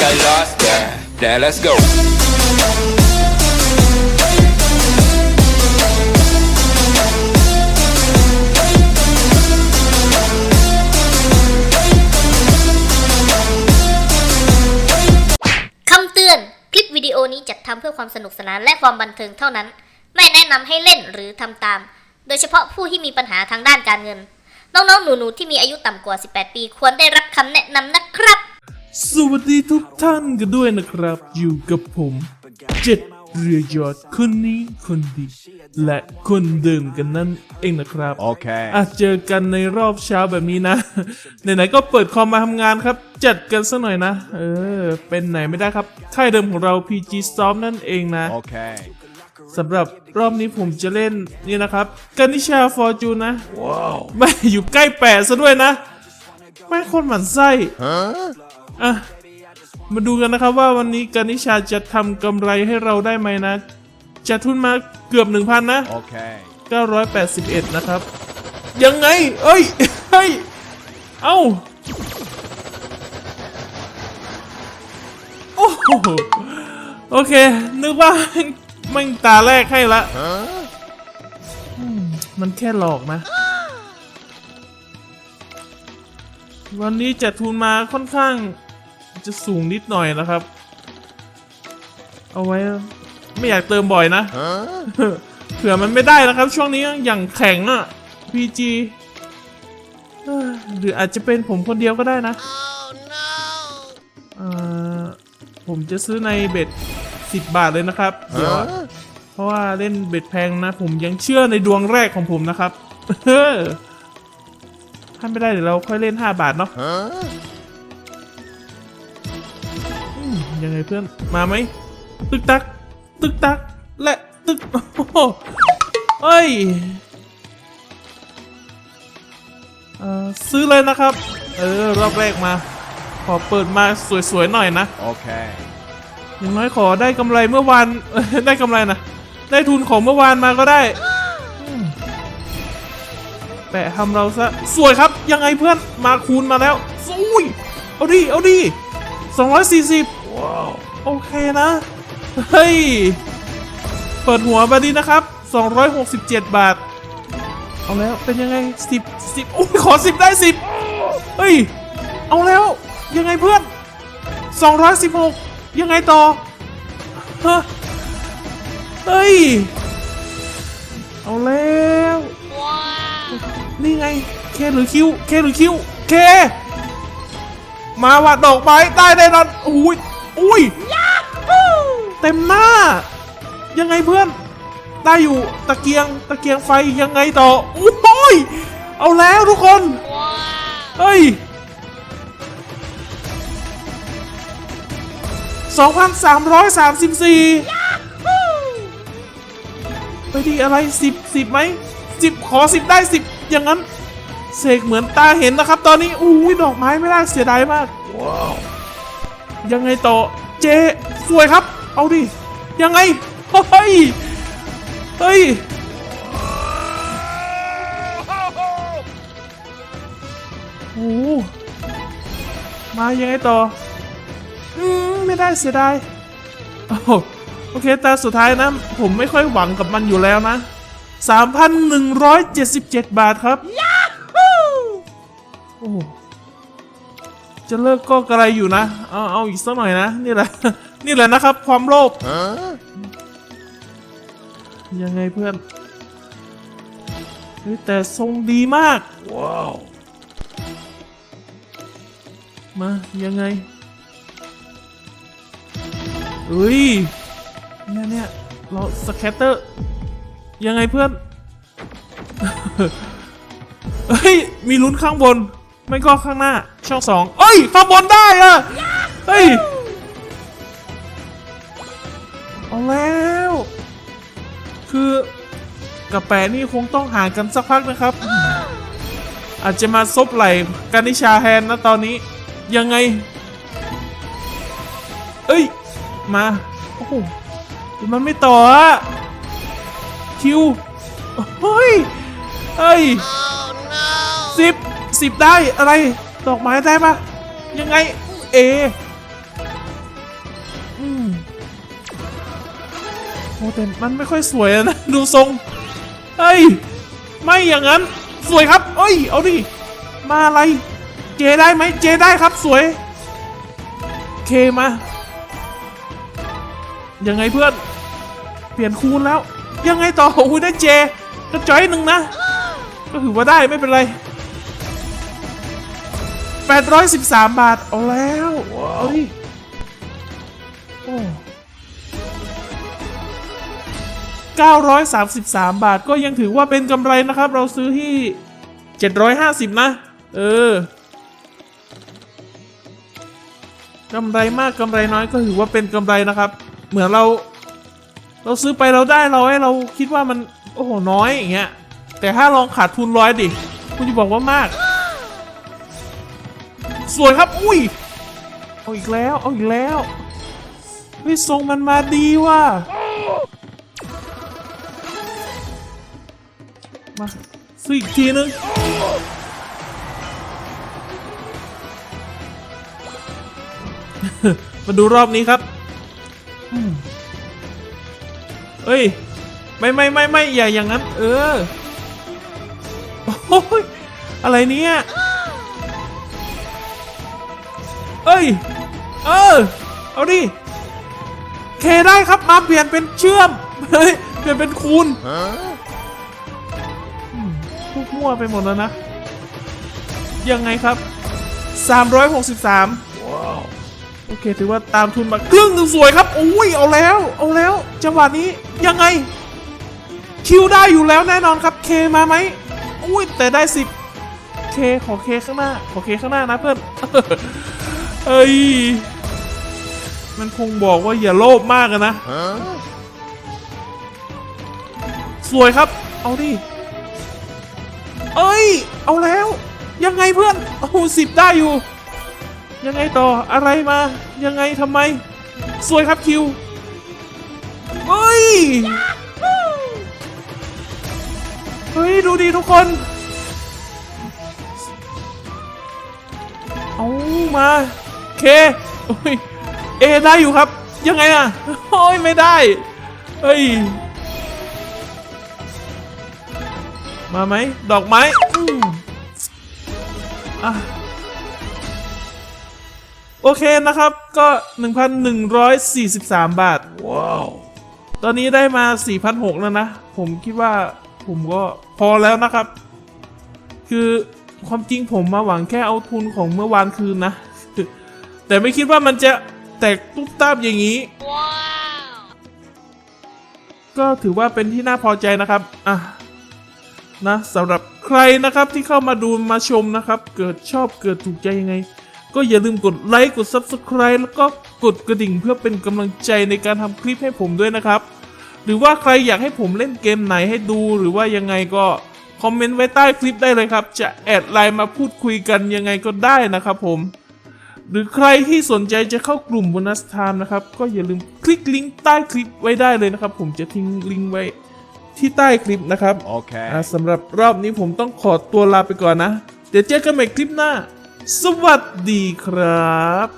got lost there. Now let's go. คำเตือน คลิปวิดีโอนี้จัดทำเพื่อความสนุกสนานและความบันเทิงเท่านั้น ไม่แนะนำให้เล่นหรือทำตาม โดยเฉพาะผู้ที่มีปัญหาทางด้านการเงิน น้องๆ หนูๆ ที่มีอายุต่ำกว่า 18 ปี ควรได้รับคำแนะนำนะครับ สวัสดีทุกท่านกันด้วยนะครับ อยู่กับผมเจ็ดเรือยอดคนนี้คนดี และคนเดิมกันนั่นเองนะครับ Okay. อาจเจอกันในรอบเช้าแบบนี้นะ ไหนๆก็เปิดคอมมาทำงานครับ จัดกันสักหน่อยนะ เออ เป็นไหนไม่ได้ครับ ค่ายเดิมของเรา PG Storm นั่นเองนะ Okay. สำหรับรอบนี้ผมจะเล่นนี่นะครับกานิชาฟอร์จูนนะว้าวไม่อยู่ใกล้แปดซะด้วยนะ ไม่งโคนหมันไส้ Huh? อะ มาดูกันนะครับว่าวันนี้กานิชาจะทำกำไรให้เราได้ไหมนะ จะทุนมาเกือบ 1,000 นะ Okay. 981 นะครับ ยังไง เอ้ย เฮ้ย เอ้า โอ้โหโอเค นึกว่าแม่งตาแรกให้ละ Huh? มันแค่หลอกนะ วันนี้จัดทุนมาค่อนข้าง จะสูงนิดหน่อยนะครับ เอาไว้ ไม่อยากเติมบ่อยนะเผื่อมันไม่ได้นะครับ ช่วงนี้อย่างแข็งอะ PG หรืออาจจะเป็นผมคนเดียวก็ได้นะ ผมจะซื้อในเบ็ด10บาทเลยนะครับเดี๋ยวเพราะว่าเล่นเบ็ดแพงนะ ผมยังเชื่อในดวงแรกของผมนะครับถ้าไม่ได้เดี๋ยวเราค่อยเล่น5บาทเนาะ ยังไงเพื่อนมาไหมตึกตัก ตึกตัก และตึกโอ้โหเอ้ยเอ่อซื้อเลยนะครับ เออ รอบแรกมา ขอเปิดมาสวยๆหน่อยนะ Okay. อย่างน้อยขอได้กำไรเมื่อวานเอ้ยได้กำไรนะ ได้ทุนของเมื่อวานมาก็ได้อืมแปะทำเราซะ สวยครับ ยังไงเพื่อน มาคูณมาแล้วอุ้ย เอาดิ เอาดิ240 ว้าวโอเคนะ เฮ้ย เปิดหัวมาดีนะครับ 267 บาท เอาแล้วเป็นยังไง 10 10โอ้ยขอ 10 ได้ 10 เฮ้ย เอาแล้วยังไงเพื่อน 216 ยังไงต่อฮะเฮ้ย เอาแล้วนี่ไง เคหรือคิว เคหรือคิว เค มาว่ะดอกไม้ได้แน่นอนอุ้ย อุ้ยเต็มหน้า ยังไงเพื่อน ได้อยู่ตะเกียงตะเกียงไฟยังไงต่ออุ้ยเอาแล้วทุกคนเฮ้ย2,334ไปดีอะไร10 10ไหม10ขอ10ได้10อย่างนั้นเสกเหมือนตาเห็นนะครับ ตอนนี้อุ้ยดอกไม้ไม่ได้เสียดายมาก ว้าว ยังไงต่อเจสวยครับ เอาดิ ยังไงเฮ้ยเฮ้ยโอ้โหมายังไงต่ออืมไม่ได้เสียดายโอ้โหโอเคแต่สุดท้ายนะ ผมไม่ค่อยหวังกับมันอยู่แล้วนะ 3,177 บาทครับโอ้โห จะเลิกก็กระไรอยู่นะเอาเอาอีกสักหน่อยนะนี่แหละ นี่แหละนะครับ ความโลภ Huh? ยังไงเพื่อนเฮ้ยแต่ทรงดีมาก ว้าว มายังไงเฮ้ยเนี่ยเนี่ยเราสแคตเตอร์ ยังไงเพื่อนเฮ้ย มีลุ้นข้างบน ไม่ก็ข้างหน้า ช่องสองเอ้ยข้างบนได้อะเฮ้ย เอาแล้ว คือกับแปะนี่คงต้องห่างกันสักพักนะครับ อาจจะมาซบไหล่กันนิชาแฮนนะตอนนี้ ยังไง เอ้ย มา โอ้โหมันไม่ต่ออะคิวเฮ้ยเฮ้ยสิบสิบได้อะไร ดอกไม้ได้ปะยังไง เออืมโอ้แต่มันไม่ค่อยสวยนะ ดูทรง เฮ้ย ไม่อย่างนั้น สวยครับเอ้ย เอาดิ มาอะไร เจได้ไหม เจได้ครับสวย เคมา ยังไงเพื่อน เปลี่ยนคูณแล้ว ยังไงต่อโอ้ยได้เจกระจอยหนึ่งนะ ก็ถือว่าได้ไม่เป็นไร 813 บาท เอาแล้วเอาดิโอ้933 บาทก็ยังถือว่าเป็นกำไรนะครับ เราซื้อที่ 750 นะ เออกำไรมากกำไรน้อยก็ถือว่าเป็นกำไรนะครับ เหมือนเรา เราซื้อไปเราได้เราให้เราคิดว่ามัน โอ้โหน้อยอย่างเงี้ยแต่ถ้าลองขาดทุนร้อยดิคุณจะบอกว่ามาก สวยครับ อุ้ย เอาอีกแล้ว เอาอีกแล้วเฮ้ยทรงมันมาดีว่ะ มาซื้ออีกทีนึงมาดูรอบนี้ครับเอ้ย ไม่ไม่ไม่ไม่อย่าอย่างนั้น เออ โอ้ยอะไรเนี่ย เอ้ย เออ เอาดิ เคได้ครับมาเปลี่ยนเป็นเชื่อม เฮ้ย เปลี่ยนเป็นคูณอืมพวกมั่วไปหมดแล้วนะ ยังไงครับ 363โอเค ถือว่าตามทุนมาครึ่งหนึ่งสวยครับ อุ้ย เอาแล้ว เอาแล้ว จังหวะนี้ยังไง คิวได้อยู่แล้วแน่นอนครับ เคมาไหม อุ้ย แต่ได้สิบเค ขอเคข้างหน้า ขอเคข้างหน้านะเพื่อน เอ้ย มันคงบอกว่าอย่าโลภมากนะ สวยครับ เอาดิ เอ้ย เอาแล้ว ยังไงเพื่อน โอ้สิบได้อยู่ ยังไงต่อ อะไรมา ยังไงทำไม สวยครับคิว เฮ้ย เฮ้ย ดูดีทุกคนเอามา เคโอ้ยเอได้อยู่ครับ ยังไงอะโอ้ยไม่ได้เฮ้ยมาไหมดอกไม้อืมอะโอเคนะครับก็ 1,143 บาท ว้าว ตอนนี้ได้มา 4,600แล้วนะ ผมคิดว่าผมก็พอแล้วนะครับ คือความจริงผมมาหวังแค่เอาทุนของเมื่อวานคืนนะ แต่ไม่คิดว่ามันจะแตกตุ๊บตาบอย่างนี้ ก็ถือว่าเป็นที่น่าพอใจนะครับอะนะสำหรับใครนะครับที่เข้ามาดูมาชมนะครับ เกิดชอบเกิดถูกใจยังไง ก็อย่าลืมกดไลค์กด Subscribe แล้วก็กดกระดิ่งเพื่อเป็นกำลังใจในการทำคลิปให้ผมด้วยนะครับ หรือว่าใครอยากให้ผมเล่นเกมไหนให้ดูหรือว่ายังไงก็คอมเมนต์ไว้ใต้คลิปได้เลยครับ จะแอดไลน์มาพูดคุยกันยังไงก็ได้นะครับผม หรือใครที่สนใจจะเข้ากลุ่มโบนัสไทม์นะครับ ก็อย่าลืมคลิกลิงก์ใต้คลิปไว้ได้เลยนะครับ ผมจะทิ้งลิงก์ไว้ที่ใต้คลิปนะครับ Okay. อะสำหรับรอบนี้ผมต้องขอตัวลาไปก่อนนะ เดี๋ยวเจอกันใหม่คลิปหน้า สวัสดีครับ